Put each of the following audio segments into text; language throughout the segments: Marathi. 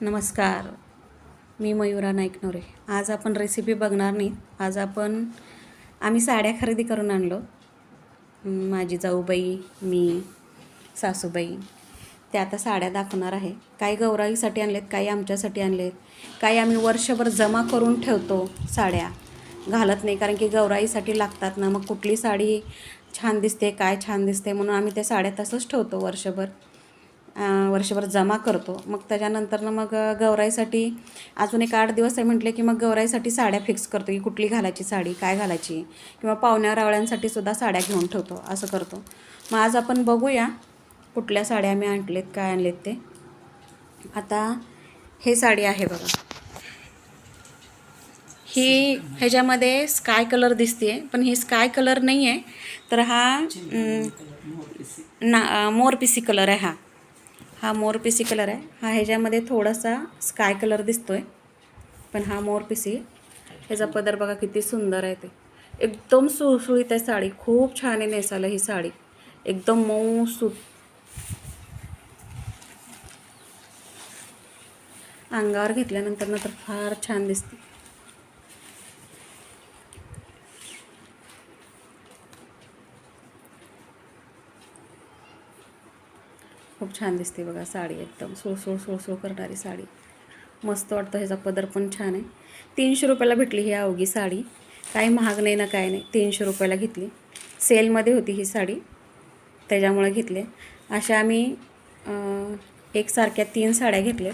नमस्कार. मी मयुरा नाईकनोरे. आज आपण रेसिपी बघणार नाही. आज आपण आम्ही साड्या खरेदी करून आणलो. माझी जाऊबाई मी सासूबाई. त्या आता साड्या दाखवणार आहे. काही गौराईसाठी आणलेत काही आमच्यासाठी आणलेत. काही आम्ही वर्षभर जमा करून ठेवतो साड्या. घालत नाही कारण की गौराईसाठी लागतात ना. मग कुठली साडी छान दिसते काय छान दिसते म्हणून आम्ही त्या साड्या तसंच ठेवतो वर्षभर. वर्षभर जमा करतो. मग त्याच्यानंतर ना मग गौराईसाठी अजून एक आठ दिवस आहे म्हटले की मग गौराईसाठी साड्या फिक्स करतो. की कुठली घालायची साडी काय घालायची? किंवा पाहुण्या रावळ्यांसाठी सुद्धा साड्या घेऊन ठेवतो. असं करतो. मग आज आपण बघूया कुठल्या साड्या आम्ही आणलेत काय आणलेत ते. आता हे साडी आहे बघा. ही ह्याच्यामध्ये स्काय कलर दिसते पण ही स्काय कलर नाही आहे तर हा ना मोरपिसी कलर आहे हा. हा मोरपिसी कलर आहे. हा ह्याच्यामध्ये थोडासा स्काय कलर दिसतो आहे पण हा मोरपिसी ह्याचा पदर बघा किती सुंदर आहे ते. एकदम सुळसुळीत आहे साडी. खूप छान आहे नेसायला ही साडी. एकदम मऊ सु अंगावर घेतल्यानंतर ना तर फार छान दिसते. खूप छान दिसते बघा साडी एकदम. सुळसुळ सुळसुळ करणारी साडी. मस्त वाटतं ह्याचा पदर पण छान आहे. तीनशे रुपयाला भेटली ही अवघी साडी. काही महाग नाही ना काय नाही. तीनशे रुपयाला घेतली. सेलमध्ये होती ही साडी. त्याच्यामुळे घेतले. अशा आम्ही एकसारख्या तीन साड्या घेतल्या.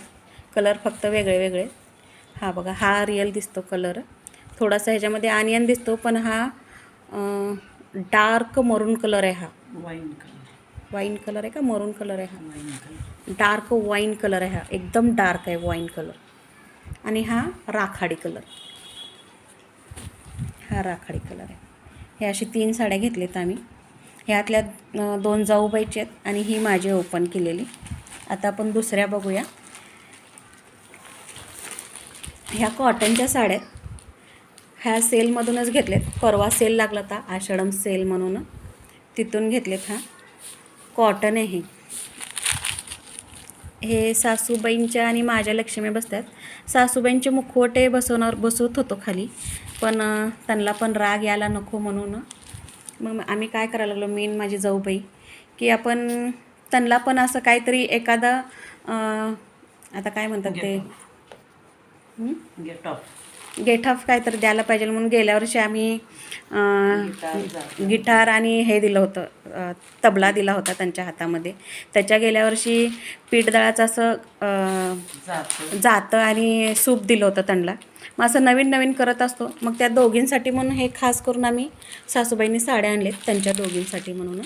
कलर फक्त वेगळे वेगळे. हा बघा हा रिअल दिसतो कलर. थोडासा ह्याच्यामध्ये आनियन दिसतो पण हा डार्क मरून कलर आहे हा. वाईन कलर वाईन कलर आहे का? मरून कलर आहे हा. डार्क वाईन कलर आहे हा. एकदम डार्क आहे वाईन कलर. आणि हा राखाडी कलर. हा राखाडी कलर आहे. हे अशी तीन साड्या घेतल्यात आम्ही. ह्यातल्या दोन जाऊबाईचे आहेत आणि ही माझी ओपन केलेली. आता आपण दुसऱ्या बघूया. ह्या कॉटनच्या साड्या आहेत. ह्या सेलमधूनच घेतलेत. परवा सेल लागला होता. आषाढम सेल म्हणून. तिथून घेतलेत हा. कॉटन आहे. हे सासूबाईंच्या आणि माझ्या लक्ष्मी बसतात. सासूबाईंचे मुखवटे बसवणार बसवत होतो खाली. पण त्यांना पण राग यायला नको म्हणून. मग आम्ही काय करायला लागलो मी आणि माझी जाऊबाई की आपण त्यांना पण असं काहीतरी एखादा आता काय म्हणतात ते? गेट ऑफ गेट ऑफ तर द्यायला पाहिजे म्हणून गेल्या वर्षी आम्ही गिटार आणि हे दिलं होतं तबला दिला होता त्यांच्या हातामध्ये. त्याच्या गेल्या वर्षी पीठदळाचं असं जातं आणि सूप दिलं होतं त्यांना. मग असं नवीन नवीन करत असतो. मग त्या दोघींसाठी म्हणून हे खास करून आम्ही सासूबाईंनी साड्या आणलेत त्यांच्या दोघींसाठी म्हणून.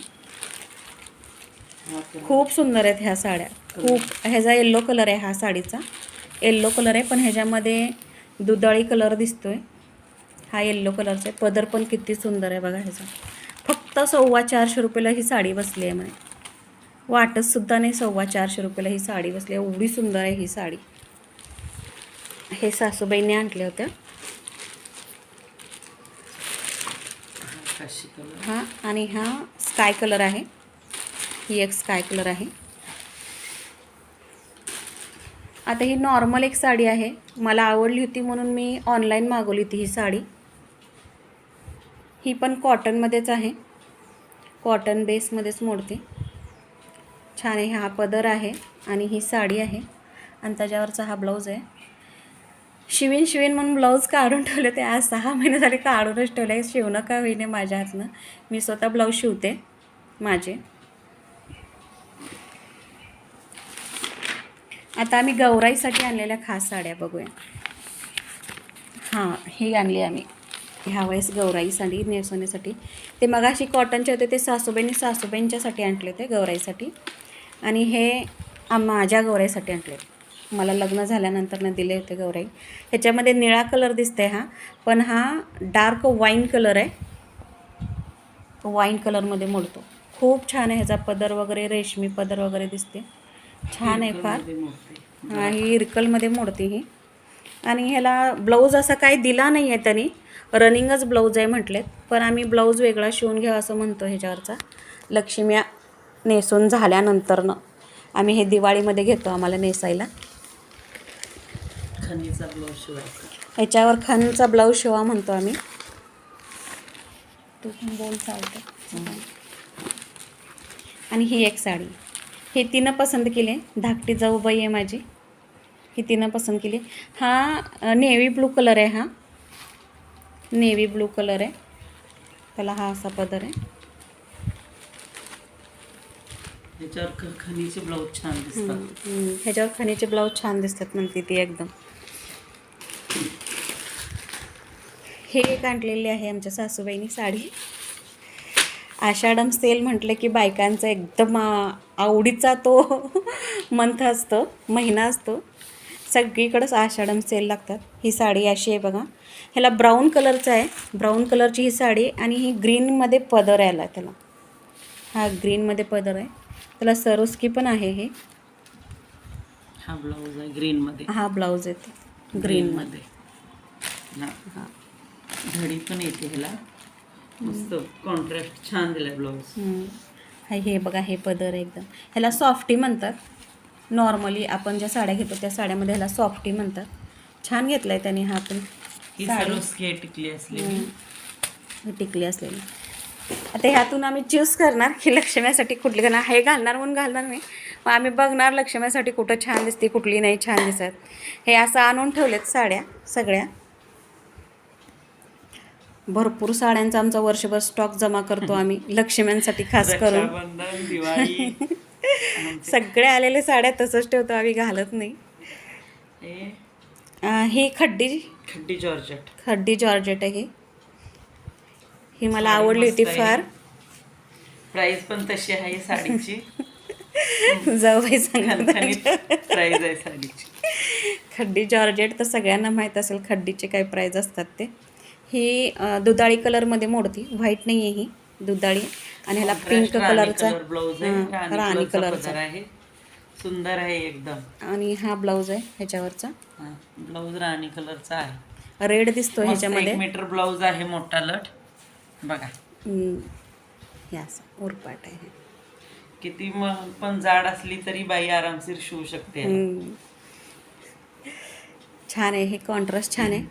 खूप सुंदर आहेत ह्या साड्या. खूप ह्याचा येल्लो कलर आहे हा साडीचा. येल्लो कलर आहे पण ह्याच्यामध्ये दुधाळी कलर दिसतोय. हा येल्लो कलरचा आहे. पदर पण किती सुंदर आहे बघा ह्याचा. फक्त सव्वा चारशे रुपयाला ही साडी बसली आहे म्हणे. वाटत सुद्धा नाही सव्वा चारशे रुपयाला ही साडी बसली आहे. एवढी सुंदर आहे ही साडी. हे सासूबाईंनी आणल्या होत्या. हा आणि हा स्काय कलर आहे. ही एक स्काय कलर आहे. आता ही नॉर्मल एक साडी आहे. मला आवडली होती म्हणून मी ऑनलाईन मागवली होती ही साडी. ही पण कॉटनमध्येच आहे. कॉटन बेसमध्येच मोडते. छान आहे हा पदर आहे आणि ही साडी आहे आणि त्याच्यावरचा हा ब्लाऊज आहे. शिवीन शिवीन म्हणून ब्लाऊज काढून ठेवले ते आज सहा महिने झाले काढूनच ठेवले. आहे शिवणं का होईने माझ्या हातनं. मी स्वतः ब्लाऊज शिवते माझे. आता आम्ही गौराईसाठी आणलेल्या खास साड्या बघूया. हां ही आणली आम्ही. ह्या वेळेस गौराईसाठी नेसवण्यासाठी. ते मगाशी कॉटनचे होते ते सासूबाईंनी सासूबाईंच्यासाठी आणले होते गौराईसाठी. आणि हे माझ्या गौराईसाठी आणले. मला लग्न झाल्यानंतर दिले होते गौराई. ह्याच्यामध्ये निळा कलर दिसते हा पण हा डार्क वाईन कलर आहे. वाईन कलरमध्ये मोडतो. खूप छान आहे ह्याचा पदर वगैरे रेशमी पदर वगैरे दिसते. छान आहे फार. हा, इरकलमध्ये मोडते ही. आणि ह्याला ब्लाऊज असा काही दिला नाही आहे त्यांनी. रनिंगच ब्लाऊज आहे म्हटलेत. पण आम्ही ब्लाऊज वेगळा शिवून घ्यावा असं म्हणतो ह्याच्यावरचा. लक्ष्म्या नेसून झाल्यानंतरनं आम्ही हे दिवाळीमध्ये घेतो आम्हाला नेसायला. खनीचा ब्लाऊज शिवायचा. ह्याच्यावर खणचा ब्लाऊज शिवा म्हणतो आम्ही. तू पण बोल चालतं. आणि ही एक साडी. हे तिनं पसंत केली. धाकटी जाऊबाई आहे माझी. ही तिनं पसंत केली. हा नेव्ही ब्लू कलर आहे हा. नेव्ही ब्लू कलर आहे. त्याला हा असा पदर आहे. त्याच्यावर ख- खनीचे ब्लाऊज छान दिसतात. ह्याच्यावर खणीचे ब्लाऊज छान दिसतात म्हणते ती एकदम. हे एक आणलेली आहे आमच्या सासूबाईनी साडी. आषाढम सेल म्हटलं की बायकांचा एकदम आवडीचा तो मंथ असतो महिना असतो. सगळीकडंच आषाढम सेल लागतात. ही साडी अशी आहे बघा. ह्याला ब्राऊन कलरचं आहे. ब्राऊन कलरची ही साडी आणि ही ग्रीनमध्ये पदर आला त्याला. हा ग्रीनमध्ये पदर आहे. त्याला सरोस्की पण आहे हे. हा ब्लाऊज आहे ग्रीन मध्ये. हा ब्लाऊज येते ग्रीन ग्रीनमध्ये मध्ये. हा. हा. धडी पण येते ह्याला. मस्त कॉन्ट्रास्ट छान दिलाय ब्लाऊज. हा बघा हे पदर एकदम. ह्याला सॉफ्टी म्हणतात. नॉर्मली आपण ज्या साड्या घेतो त्या साड्यामध्ये ह्याला सॉफ्टी म्हणतात. छान घेतला आहे त्याने हा पण ही साडी. सर्व स्केट टिकली असलेली. ही टिकली असलेली. आता ह्यातून आम्ही चूज करणार की लक्ष्म्यासाठी कुठली घालणार हे घालणार म्हणून घालणार नाही. मग आम्ही बघणार लक्ष्म्यासाठी कुठं छान दिसते कुठली नाही छान दिसत. हे असं आणून ठेवलेत साड्या सगळ्या. भरपूर साड्यांचा आमचा वर्षभर स्टॉक जमा करतो आम्ही लक्ष्म्यांसाठी खास करून. सगळ्या आलेल्या साड्या तसंच ठेवतो आम्ही घालत नाही. हे? खड्डी. खड्डी जॉर्जेट. खड्डी जॉर्जेट आहे ही. ही मला आवडली होती फार. प्राइस पण तशी आहे साडीची. जाऊबाई सांगत प्राइस आहे साडीची. खड्डी जॉर्जेट तर सगळ्यांना माहीत असेल खड्डीचे काय प्राईज असतात ते. ही दुधाळी कलरमध्ये मोडती. व्हाईट नाही आहे ही दुधाळी. आणि ह्याला पिंक कलरचा ब्लाऊज आहे. राणी कलरचा आहे. सुंदर आहे एकदम. आणि हा ब्लाऊज आहे ह्याच्यावरचा. ब्लाऊज राणी कलरचा आहे. रेड दिसतो ह्याच्यामध्ये. मीटर ब्लाऊज आहे मोठा लट. बघा. असं उरपाट आहे किती मग पण जाड असली तरी बाई आरामशीर शिवू शकते. छान आहे हे कॉन्ट्रास्ट छान आहे.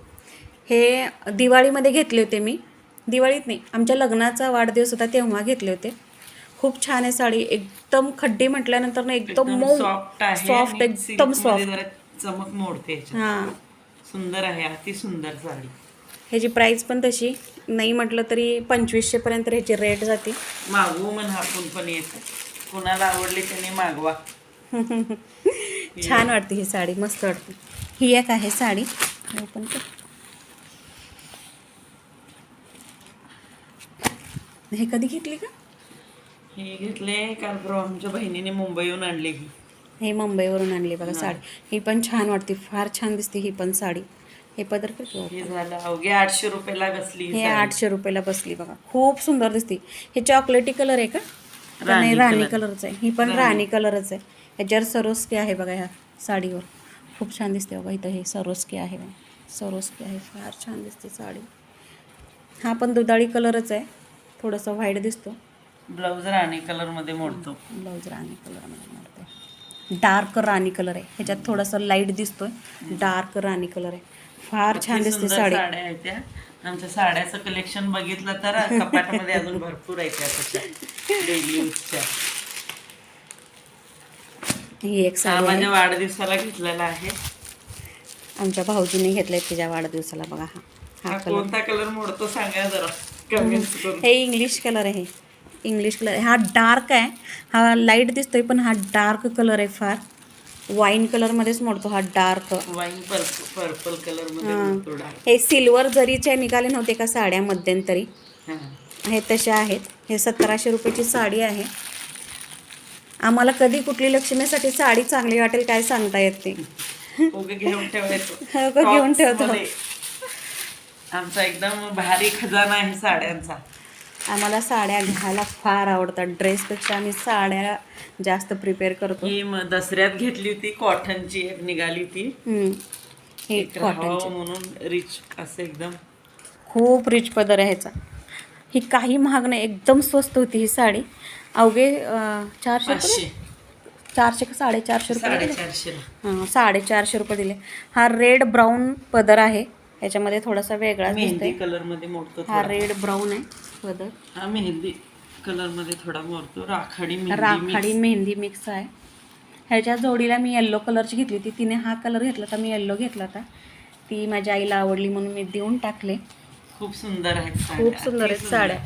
हे दिवाळीमध्ये घेतले होते मी. दिवाळीत नाही आमच्या लग्नाचा वाढदिवस होता तेव्हा घेतले होते. खूप छान आहे साडी एकदम खड्डी म्हटल्यानंतर ना एकदम मऊ सॉफ्ट एकदम सॉफ्ट चमक मोडते. हां. सुंदर आहे अति सुंदर साडी. ह्याची प्राईस पण तशी नाही म्हटलं तरी पंचवीसशेपर्यंत ह्याची रेट जाते. मागवू म्हण आपण पण येत. कोणाला आवडली त्यांनी मागवा. छान वाटते ही साडी मस्त वाटते. ही एक आहे साडी. हे कधी घेतली का हे घेतले काल परवा आमच्या बहिणीने मुंबईहून आणले ही. हे मुंबईवरून आणली बघा साडी. ही पण छान वाटते फार छान दिसते ही पण साडी. हे पदर? हे झालं अवघे आठशे रुपयाला बसली ही हे साडी. आठशे रुपयाला बसली बघा. खूप सुंदर दिसते. हे चॉकलेटी कलर आहे का? राणी नाही राणी कलर. कलरच आहे. ही पण राणी. राणी कलरच आहे. ह्याच्यावर सरोस्की आहे बघा ह्या साडीवर. खूप छान दिसते बघा इथं हे सरोस्की आहे बघा. सरोस्की आहे फार छान दिसते साडी. हा पण दुधाळी कलरच आहे. थोडंसं व्हाईट दिसतो. ब्लाऊज राणी कलरमध्ये मोडतो. ब्लाऊज राणी कलरमध्ये मारते डार्क राणी कलर आहे. ह्याच्यात थोडासा लाइट दिसतोय. डार्क राणी कलर आहे. फार छान दिसते साडी. साड्या आहेत त्या. आमच्या साड्याचं कलेक्शन बघितलं तर कपाटामध्ये अजून भरपूर आहे त्या तशा. डेली यूजच्या ही एक हा साडी आहे. माझ्या वाढदिवसाला घेतलेला आहे. आमच्या भाऊजीने घेतलंय तिच्या वाढदिवसाला बघा हा. हा हा कलर कोणता कलर मोडतो सांगा जरा. हे इंग्लिश कलर आहे. इंग्लिश कलर हा डार्क आहे. हा लाइट दिसतोय पण हा डार्क कलर आहे फार. वाईन कलरमध्येच मोडतो हा डार्क वाईन पर्पल कलर हे. सिल्वर जरीचे निघाले नव्हते का साड्या मध्यंतरी. हा. हे तशा आहेत. हे सतराशे रुपयाची साडी आहे. आम्हाला कधी कुठली लक्ष्मीसाठी साडी चांगली वाटेल काय सांगता येत नाही. घेऊन हो ठेवतो. आमचा एकदम भारी खजाना आहे साड्यांचा. आम्हाला साड्या घ्यायला फार आवडतात. ड्रेसपेक्षा आम्ही साड्या जास्त प्रिपेअर करतो. ही म- दसऱ्यात घेतली होती कॉटनची एक निघाली हम्म. हे एक राहावं कॉटनची म्हणून रिच असं एकदम. खूप रिच पदर आहे ह्याचा. ही काही महाग नाही एकदम स्वस्त होती ही साडी. अवघे अं, चारशे पाचशे. चारशे का साडेचारशे रुपये? दिले? हां साडेचारशे रुपये दिले. हा रेड ब्राऊन पदर आहे. ह्याच्यामध्ये थोडासा वेगळाच मेहंदी कलरमध्ये मोडतो हा. रेड ब्राऊन आहे पदर हा मेहंदी कलरमध्ये थोडा मोडतो. राखाडी राखाडी. मेहंदी मिक्स आहे. ह्याच्या जोडीला मी येल्लो कलरची घेतली होती. तिने हा कलर घेतला होता मी येल्लो घेतला होता. ती माझ्या आईला आवडली म्हणून मी देऊन टाकले. खूप सुंदर आहेत. खूप सुंदर आहेत साड्या.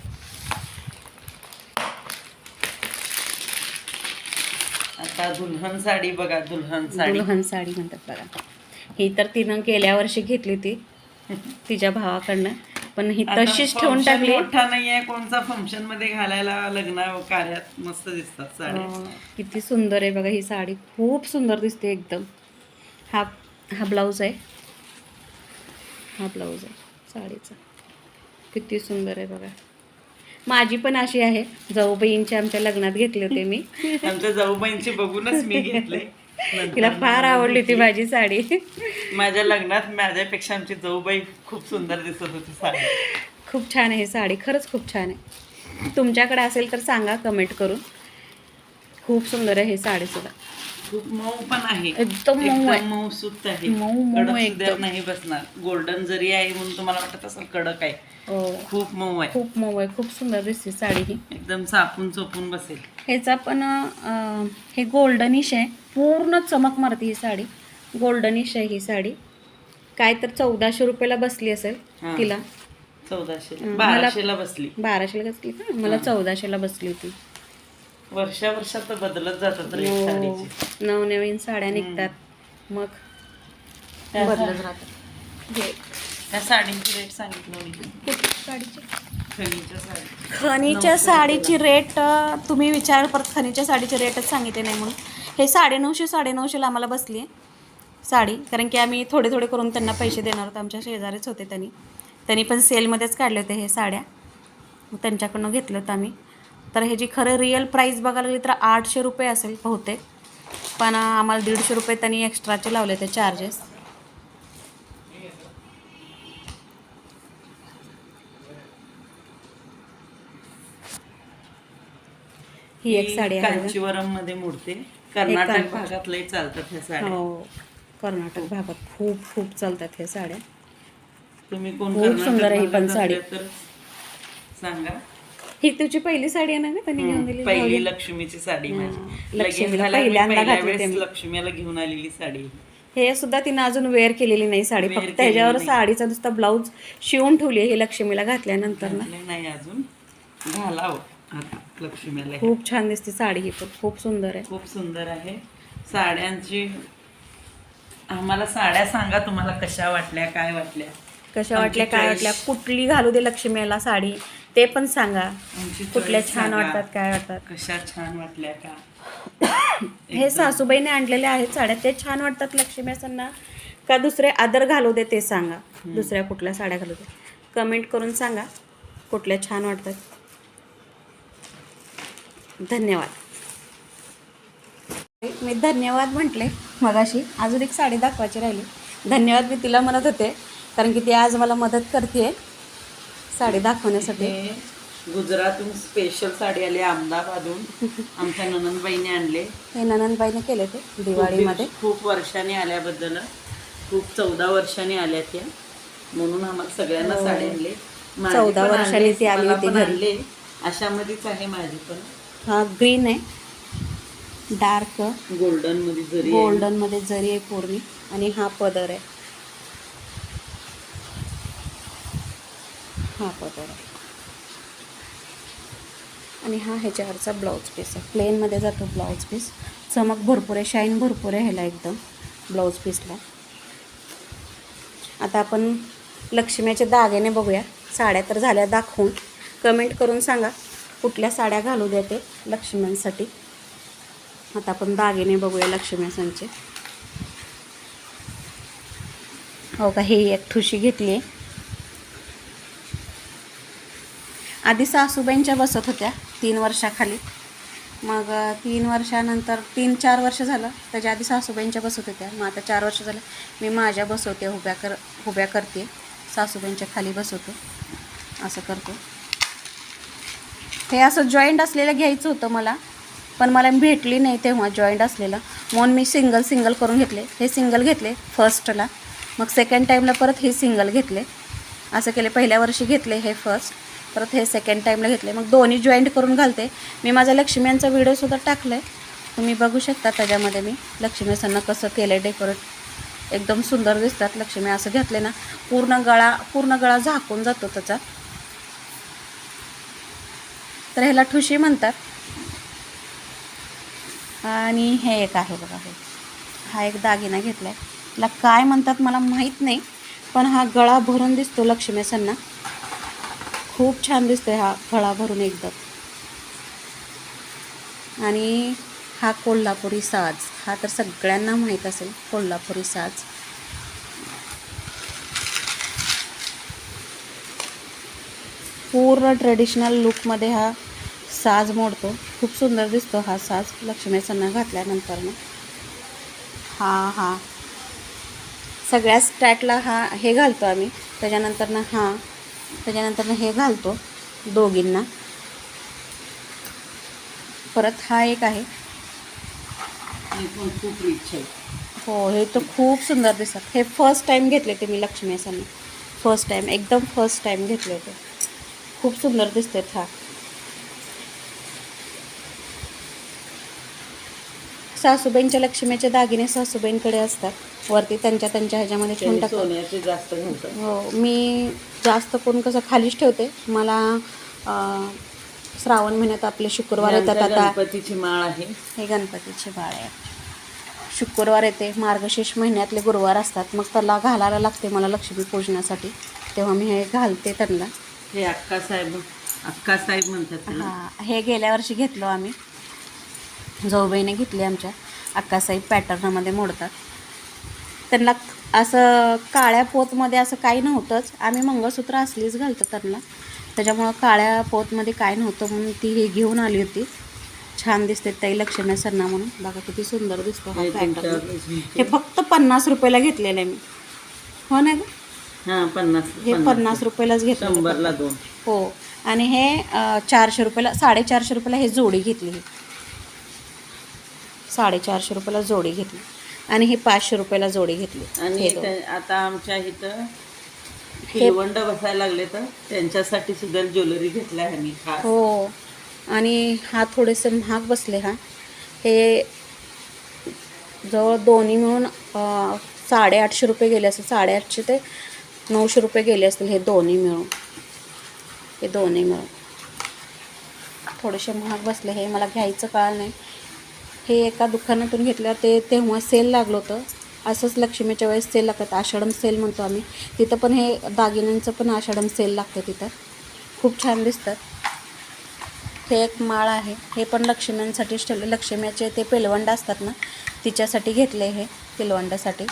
आता दुल्हन साडी बघा दुल्हन साडी. दुल्हन साडी म्हणतात बघा. ही तर तिनं गेल्या वर्षी घेतली होती. तिच्या भावाकडनं. पण ही तशीच ठेवून टाकली. मोठा नाहीये कोणता फंक्शनमध्ये घालायला लग्न कार्यात मस्त दिसतात साड्या. किती सुंदर आहे बघा ही साडी. खूप सुंदर दिसते एकदम. हा हा ब्लाऊज आहे. हा ब्लाऊज आहे साडीचा. किती सुंदर आहे बघा. माझी पण अशी आहे. जाऊबाईंच्या आमच्या लग्नात घेतली होते मी. आमच्या जाऊबाईंची बघूनच मी घेतले तिला फार आवडली होती माझी साडी. माझ्या लग्नात माझ्यापेक्षा आमची जाऊबाई खूप सुंदर दिसत होती साडी. खूप छान आहे ही साडी खरंच खूप छान आहे. तुमच्याकडे असेल तर सांगा कमेंट करून. खूप सुंदर आहे ही साडीसुद्धा खूप मऊ पण आहे. एकदम मऊ आहे. मऊ सुत आहे. मऊ एकदम. नाही बसणार. गोल्डन जरी आहे म्हणून तुम्हाला वाटत असेल कडक आहे. हो. खूप मऊ आहे. खूप मऊ आहे. खूप सुंदर दिसते साडी ही. एकदम चापून चोपून बसेल. ह्याचा पण हे गोल्डनिश आहे. पूर्ण चमक मारते ही साडी. गोल्डनिश आहे ही साडी. काय तर चौदाशे रुपयाला बसली असेल. तिला. चौदाशे बाराशेला बसली. बाराशेला बसली का? मला चौदाशेला बसली होती. वर्षा वर्षात तर बदलत जातात रेट हो. साडीचे. नवनवीन साड्या निघतात. मग त्या बदलत राहतात. त्या साडींची रेट सांगितलं मी. कुठल्या साडीची? खनीच्या साडी. खनीच्या साडीची रेट तुम्ही विचार परत खनीच्या साडीची रेटच सांगितले नाही म्हणून. हे साडेनऊशे साडेनऊशेला आम्हाला बसली आहे साडी. कारण की आम्ही थोडे थोडे करून त्यांना पैसे देणार होतो. आमच्या शेजारीच होते त्यांनी. त्यांनी पण सेलमध्येच काढले होते हे साड्या. त्यांच्याकडनं घेतलं होतं आम्ही. तर ह्याची खरं रिअल प्राईस बघायला गेली तर आठशे रुपये असेल बहुतेक. पण आम्हाला दीडशे रुपये त्यांनी एक्स्ट्राचे लावले होते चार्जेस ही एक साडी आहे. कांचीवरममध्ये मोडते. कर्नाटक कांची- भागात लय चालतात ह्या साड्या. हो कर्नाटक भागात खूप खूप चालतात हे साड्या. तुम्ही कोण खूप कर्नाटक सुंदर आहे ही पण साडी. तर सांगा. ही तुझी पहिली साडी आहे ना ग? त्यांनी घेऊन दिली पहिली लक्ष्मीची साडी माझी. लगीन लक्ष्मीला झाल्यावर मी पहिल्यांदा पहिल्या घातली होती वेळेस मी. लक्ष्मीला घेऊन आलेली साडी. हे सुद्धा तिनं अजून वेअर केलेली नाही साडी. Wear फक्त केलेली त्याच्यावर नाही. साडीचा नुसता ब्लाऊज शिवून ठेवली हे लक्ष्मीला घातल्यानंतर ना. नाही अजून. घालावं. आता लक्ष्मीला हे. खूप छान दिसते साडी ही पण. खूप सुंदर आहे. खूप सुंदर आहे. साड्यांची आम्हाला साड्या सांगा तुम्हाला कशा वाटल्या काय वाटल्या? कशा वाटल्या काय. वाटल्या? कुठली घालू दे लक्ष्मीला साडी? ते पण सांगा. कुठल्या छान. वाटतात काय वाटतात? कशा छान वाटल्या का हे सासूबाईने आणलेले आहेत साड्या. ते छान वाटतात लक्ष्मी असताना का दुसरे आदर घालू दे ते सांगा. दुसऱ्या कुठल्या साड्या घालू दे. कमेंट करून सांगा कुठल्या छान वाटतात. धन्यवाद. मी धन्यवाद म्हटले मगाशी. अजून एक साडी दाखवायची राहिली. धन्यवाद मी तिला म्हणत होते कारण की ती आज मला मदत करते साडी दाखवण्यासाठी. गुजरातहून स्पेशल साडी आली अहमदाबादहून. आमच्या ननंदबाईने आणले. हे ननंदबाईने केले ते दिवाळीमध्ये. खूप- वर्षांनी आल्याबद्दल खूप चौदा वर्षांनी आल्या त्या. म्हणून आम्हाला सगळ्यांना हो. साडी आणले. चौदा वर्षांनी ती आली होती पण घरी. आणले. अशामध्येच आहे माझी पण. हा ग्रीन आहे. डार्क गोल्डनमध्ये जरी. गोल्डनमध्ये जरी आहे पूर्ण. आणि हा पदर आहे. हा पदर. आहे आणि हा ह्याच्यावरचा ब्लाऊज पीस आहे. प्लेनमध्ये जातो ब्लाऊज पीस चमक भरपूर आहे शाईन भरपूर आहे ह्याला एकदम ब्लाऊज पीसला आता आपण लक्ष्मीचे दागिने बघूया. साड्या तर झाल्या दाखवून. कमेंट करून सांगा कुठल्या साड्या घालू द्या ते लक्ष्म्यांसाठी. आता आपण दागिने बघूया लक्ष्मीसनचे हो का हे एक ठुशी घेतली आहे. आधी सासूबाईंच्या बसत होत्या तीन वर्षाखाली. मग तीन वर्षानंतर तीन चार वर्ष झालं त्याच्या आधी सासूबाईंच्या बसत होत्या. मग आता चार वर्ष झालं मी माझ्या बसवते उभ्या कर उभ्या करते. सासूबाईंच्या खाली बसवतो. असं करतो. हे असं जॉईंट असलेलं घ्यायचं होतं मला पण मला भेटली नाही तेव्हा जॉईंट असलेलं. म्हणून मी सिंगल सिंगल करून घेतले. हे सिंगल घेतले फर्स्टला. मग सेकंड टाईमला परत हे सिंगल घेतले. असं केले. पहिल्या वर्षी घेतले हे फर्स्ट परत हे सेकंड टाईमला घेतले मग दोन्ही जॉईंट करून घालते. मी माझा लक्ष्मी यांचा व्हिडिओसुद्धा टाकला आहे तुम्ही बघू शकता त्याच्यामध्ये मी लक्ष्मी सणं कसं केलं आहे डेकोरेट एकदम सुंदर दिसतात लक्ष्मी. असं घातले ना पूर्ण गळा पूर्ण गळा झाकून जातो त्याचा. तर ह्याला ठुशी म्हणतात. आणि हे एक आहे बघा हे. हा एक दागिना घेतला आहे त्याला काय म्हणतात मला माहीत नाही पण हा गळा भरून दिसतो लक्ष्मी सन्ना खूप छान दिसतोय हा फळा भरून एकदम. आणि हा कोल्हापुरी साज हा तर सगळ्यांना माहीत असेल कोल्हापुरी साज. पूर्ण ट्रेडिशनल लुकमध्ये हा साज मोडतो. खूप सुंदर दिसतो हा साज लक्ष्मी सन्ना घातल्यानंतर ना. हा हा. सगळ्या स्टॅटला हा हे घालतो आम्ही. त्याच्यानंतर ना हा त्याच्यानंतर हे घालतो दोघींना. परत हा एक आहे. हे पण खूप रिच आहे. हो हे तर खूप सुंदर दिसतात. हे फर्स्ट टाईम घेतले ते मी लक्ष्मी सण फर्स्ट टाईम एकदम फर्स्ट टाईम घेतले होते खूप सुंदर दिसतात हा. सासूबाईंच्या लक्ष्मीचे दागिने सासूबाईंकडे असतात. वरती त्यांच्या त्यांच्या ह्याच्यामध्ये ठेवून सोन्याचे जास्त हो मी जास्त करून कसं खालीच ठेवते. मला श्रावण महिन्यात आपले शुक्रवार येतात आता. गणपतीची माळ आहे. हे गणपतीचे बाळ आहे. शुक्रवार येते मार्गशीर्ष महिन्यातले गुरुवार असतात. मग त्याला घालायला लागते मला लक्ष्मी पूजनासाठी. तेव्हा मी हे घालते त्यांना. हे अक्का साहेब अक्का साहेब म्हणतात. हां हे गेल्या वर्षी घेतलो आम्ही. जाऊबाईने घेतले आमच्या. अक्कासाहेब पॅटर्नमध्ये मोडतात. त्यांना असं काळ्या पोतमध्ये असं काही नव्हतंच. आम्ही मंगळसूत्र असलीच घालतो त्यांना. त्याच्यामुळं काळ्या पोतमध्ये काय नव्हतं म्हणून ती हे घेऊन आली होती. छान दिसते ताई लक्ष्मी सरना म्हणून. बघा किती सुंदर दिसतो हा हे पॅटर्न हे. फक्त पन्नास रुपयाला घेतलेलं आहे मी. हो ना ग? हा पन्नास हे पन्नास रुपयालाच घेतलं शंभरला दोन. हो. आणि हे चारशे रुपयाला साडेचारशे रुपयाला हे जोडी घेतली ही. साडेचारशे रुपयाला जोडी घेतली. आणि हे पाचशे रुपयाला जोडी घेतली. आणि हे दोन. आता आमच्या इथं हिरवंड बसायला लागले तर त्यांच्यासाठी सुद्धा ज्वेलरी घेतल्या खास. हो. आणि हा थोडेसे महाग बसले हा. हे जवळ दोन्ही मिळून अं, साडेआठशे रुपये गेले असतील साडेआठशे ते नऊशे रुपये गेले असतील हे दोन्ही मिळून. हे दोन्ही मिळून. थोडेसे महाग बसले हे मला घ्यायचं कळलं नाही. हे एका दुकानातून घेतल्यावर ते तेव्हा सेल लागलं होतं. असंच लक्ष्मीच्या वेळेस सेल लागतात. आषाढम सेल म्हणतो आम्ही. तिथं पण हे दागिन्यांचं पण आषाढम सेल लागतं तिथं. खूप छान दिसतात. हे एक माळ आहे. हे पण लक्ष्म्यांसाठीच ठेवले. लक्ष्म्याचे ते पेलवंड असतात ना तिच्यासाठी घेतले हे पेलवंडासाठी.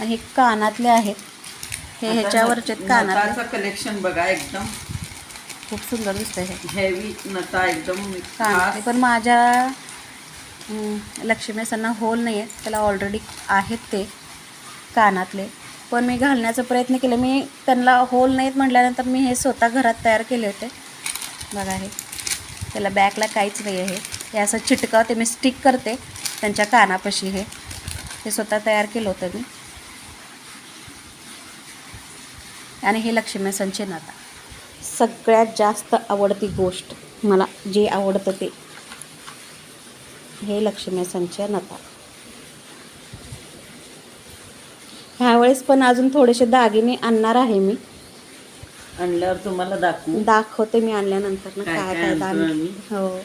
आणि हे कानातले आहेत हे ह्याच्यावरचे नताचं कलेक्शन बघा एकदम. खूप सुंदर दिसतं हे. हेवी नता एकदम कानातले. पण माझ्या लक्ष्मी लक्ष्मीसांना होल नाही आहेत त्याला ऑलरेडी आहेत ते कानातले. पण मी घालण्याचा प्रयत्न केला. मी त्यांना होल नाहीत म्हटल्यानंतर मी हे स्वतः घरात तयार केले होते. बघा हे. त्याला बॅकला काहीच नाही आहे हे असं चिटकावते. मी स्टिक करते. त्यांच्या कानापाशी हे. हे स्वतः तयार केलं होतं मी. आणि हे लक्ष्मी संचे नाता. सगळ्यात जास्त आवडती गोष्ट मला जे आवडतं ते. हे लक्ष्मी संचय नता. ह्यावेळेस पण अजून थोडेसे दागिने आणणार आहे मी. आणल्यावर तुम्हाला दाखवू. दाखवते मी आणल्यानंतर ना काय काय दागिने? हो.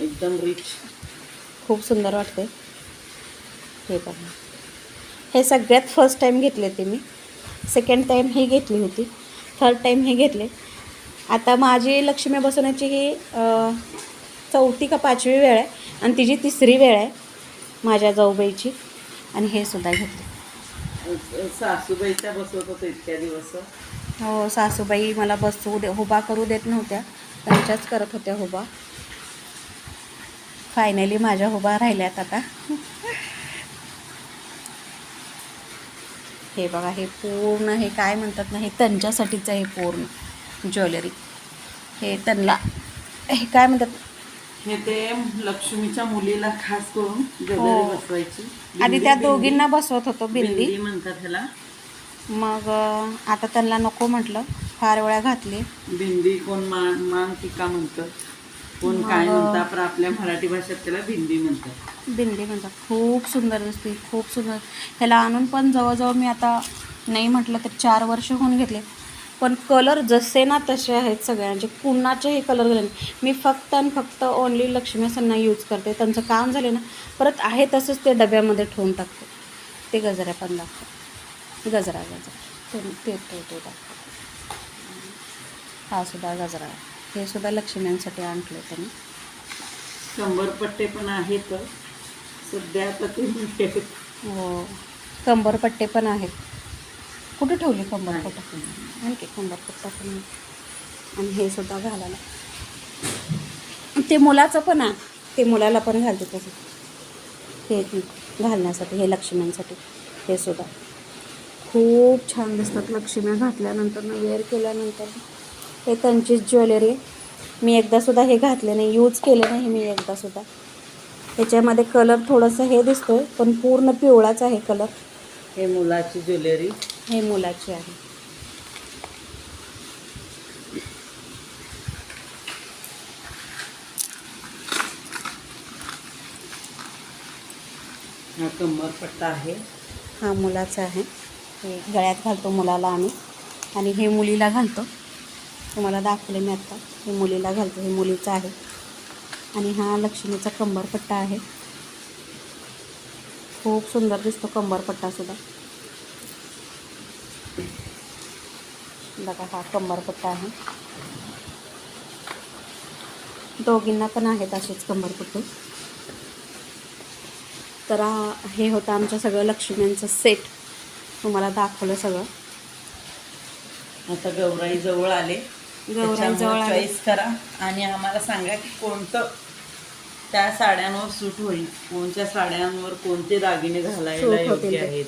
एकदम रिच खूप सुंदर वाटते. हे बघा. हे सगळ्यात फर्स्ट टाईम घेतले ते मी. सेकंड टाईम हे घेतली होती. थर्ड टाईम हे घेतले. आता माझी लक्ष्मी बसवण्याची ही चौथी का पाचवी वेळ आहे आणि तिची तिसरी वेळ आहे माझ्या जाऊबाईची. आणि हे सुद्धा घेतले सासूबाईच्या बसवत होतो इतक्या दिवस. हो सासूबाई मला बसवू दे उभा करू देत नव्हत्या. त्यांच्याच करत होत्या उभा. फायनली माझ्या उभा राहिल्यात आता. हे बघा हे पूर्ण हे काय म्हणतात ना हे त्यांच्यासाठीचं आहे पूर्ण ज्वेलरी. हे त्यांना हे काय म्हणतात हे ते लक्ष्मीच्या मुलीला खास करून हो. बसवायची. आधी त्या दोघींना बसवत होतो बिंदी. म्हणतात ह्याला. मग आता त्यांना नको म्हटलं. फार वेळा घातली. बिंदी कोण मान मान टिका म्हणतं. कोण काय म्हणतात पण आपल्या मराठी भाषेत त्याला बिंदी म्हणतात. बिंदी म्हणतात. खूप सुंदर दिसते खूप सुंदर. ह्याला आणून पण जवळजवळ मी आता नाही म्हटलं तर चार वर्ष होऊन घेतले. पण कलर जसे ना तसे आहेत सगळ्यांचे. कुणाचेही कलर गेले नाही. मी फक्त आणि फक्त ओनली लक्ष्मी सन्ना यूज करते. त्यांचं काम झाले ना परत आहे तसंच ते डब्यामध्ये ठेवून टाकते. ते गजऱ्या पण दाखव गजरा गजरा. ते ते तो दाखव हा सुद्धा गजरा. आहे. हे सुद्धा लक्ष्म्यांसाठी आणले त्यांनी. कंबरपट्टे पण आहेत. सध्या आता ते आहेत. हो. कंबरपट्टे पण आहेत. कुठे ठेवली कंबरपट्टा आणखी कंबरपट्टा पण आहे. आणि हे सुद्धा घालायला. ते मुलाचं पण आहे. ते मुलाला पण घालते तसं. हे घालण्यासाठी हे लक्ष्म्यांसाठी. हे सुद्धा. खूप छान दिसतात लक्ष्म्या घातल्यानंतर ना वेअर केल्यानंतर. हे त्यांचीच ज्वेलरी. मी एकदासुद्धा हे घातले नाही. यूज केले नाही मी एकदासुद्धा त्याच्यामध्ये कलर थोडंसं हे दिसतोय पण पूर्ण पिवळाच आहे कलर. हे मुलाची ज्वेलरी. हे मुलाची आहे. हा कंबरपट्टा आहे. हा मुलाचा आहे. हे गळ्यात घालतो मुलाला आम्ही. आणि हे मुलीला घालतो. तुम्हाला दाखवले मी आत्ता हे मुलीला घालतो. हे मुलीचं आहे. आणि हा लक्ष्मीचा कंबरपट्टा आहे. खूप सुंदर दिसतो कंबरपट्टासुद्धा बघा हा कंबरपट्टा आहे? दोघींना पण आहेत असेच कंबरपट्टे तर हा- होतं आमचं सगळं लक्ष्म्यांचं सेट तुम्हाला दाखवलं सगळं. आता गौराई जवळ आले. गौराई जवळ. चॉईस करा आणि आम्हाला सांगा की कोणतं त्या साड्यांवर सूट होईल. कोणत्या साड्यांवर कोणते दागिने घालायला योग्य. आहेत?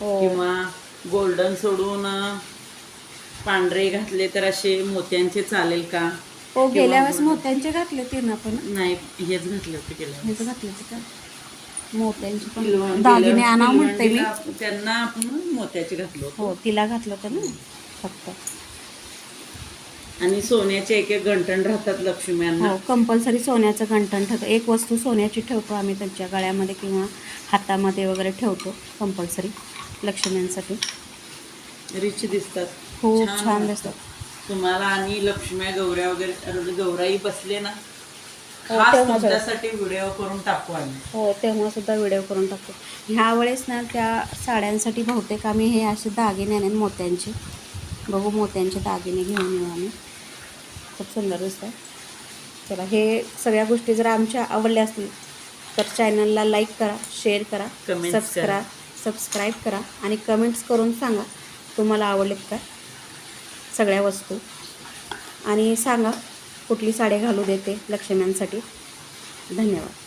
हो. किंवा गोल्डन सोडून पांढरे घातले तर असे मोत्यांचे चालेल का? हो गेल्या वेळेस. मोत्यांचे घातले ते ना पण. नाही हेच घातले होते गेल्या. हेच घातले ते का? मोत्यांचे पण. दागिने आणा म्हणते मी. त्यांना आपण मोत्याचे घातलो होतो. हो तिला घातलं होतं ना फक्त. आणि सोन्याचे एक एक गंठण राहतात लक्ष्म्यांना. हो कंपल्सरी सोन्याचं गंठण ठेवतो. एक वस्तू सोन्याची ठेवतो आम्ही त्यांच्या गळ्यामध्ये किंवा हातामध्ये वगैरे ठेवतो कंपल्सरी लक्ष्म्यांसाठी. रिच दिसतात. खूप छान. दिसतात. तुम्हाला आणि लक्ष्म्या गौऱ्या वगैरे गौराई बसले ना हो, खास तेव्हा जरा. तुमच्यासाठी व्हिडिओ करून टाकू आम्ही. हो तेव्हा सुद्धा व्हिडिओ करून टाकतो ह्या वेळेस ना त्या साड्यांसाठी बहुतेक आम्ही हे असे दागिने आणेन मोत्यांचे. बघू मोत्यांचे दागिने घेऊन येऊ आम्ही. खूप सुंदर दिसतं चला हे सगळ्या गोष्टी जर आमच्या आवडल्या असतील तर चॅनलला लाईक करा शेअर करा Comments सबस्क्राईब सबस्क्राईब करा आणि कमेंट्स करून सांगा तुम्हाला आवडलेत का सगळ्या वस्तू. आणि सांगा कुठली साडी घालू देते लक्ष्म्यांसाठी. धन्यवाद.